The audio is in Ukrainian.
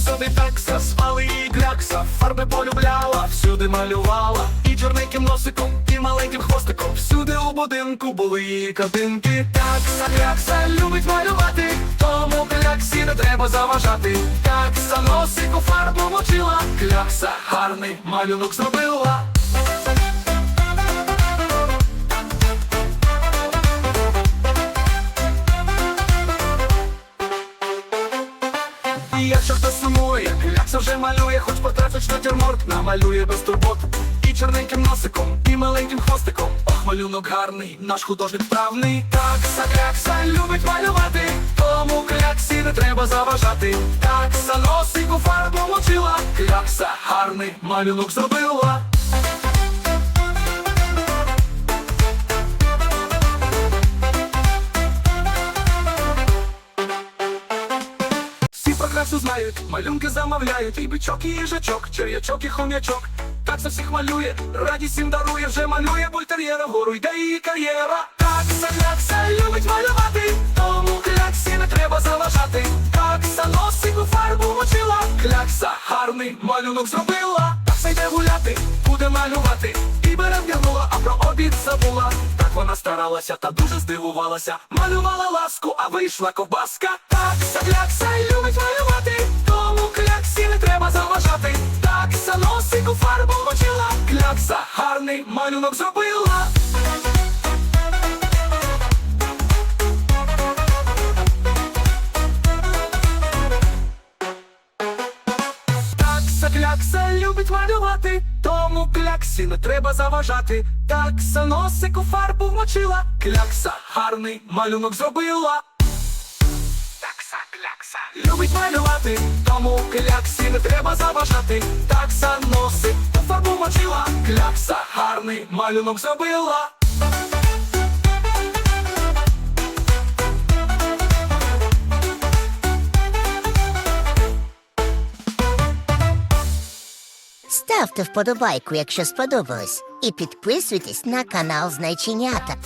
сади такса, спали її клякса, фарби полюбляла, всюди малювала, і чорненьким носиком, і маленьким хвостиком. Всюди у будинку були її картинки. Такса, клякса любить малювати, тому кляксі не треба заважати. Такса носику фарбу мочила, клякса гарний малюнок зробила. І якщо хтось сумує, все вже малює, хоч потратиш натюрморт, намалює без турбот. І чорненьким носиком, і маленьким хвостиком. Ох, малюнок гарний, наш художник вправний. Такса, клякса любить малювати, тому кляксі не треба заважати. Такса носику фарбу мочила, клякса гарний малюнок зробила. Всі знають, малюнки замовляють, і бичок, і їжачок, черв'ячок і хом'ячок. Так за всіх малює, радість їм дарує, вже малює бультер'єра, вгору йде її кар'єра. Такса, клякса любить малювати, тому кляксі не треба заважати. Такса носику фарбу мочила, клякса гарний малюнок зробила. Такса йде гуляти, буде малювати, і бере вдягнула, а про обід забула. Так вона старалася та дуже здивувалася. Малювала ласку, а вийшла ковбаска. Такса, Такса фарбу мочила, клякса гарний малюнок зробила. Такса, клякса любить малювати, тому кляксі не треба заважати. Такса носику фарбу вмочила, клякса гарний малюнок зробила. Любить малювати, тому кляксі не треба заважати. Такса носик фарбу мочила, клякса гарний малюнок зробила. Ставте вподобайку, якщо сподобалось, і підписуйтесь на канал Знайченята.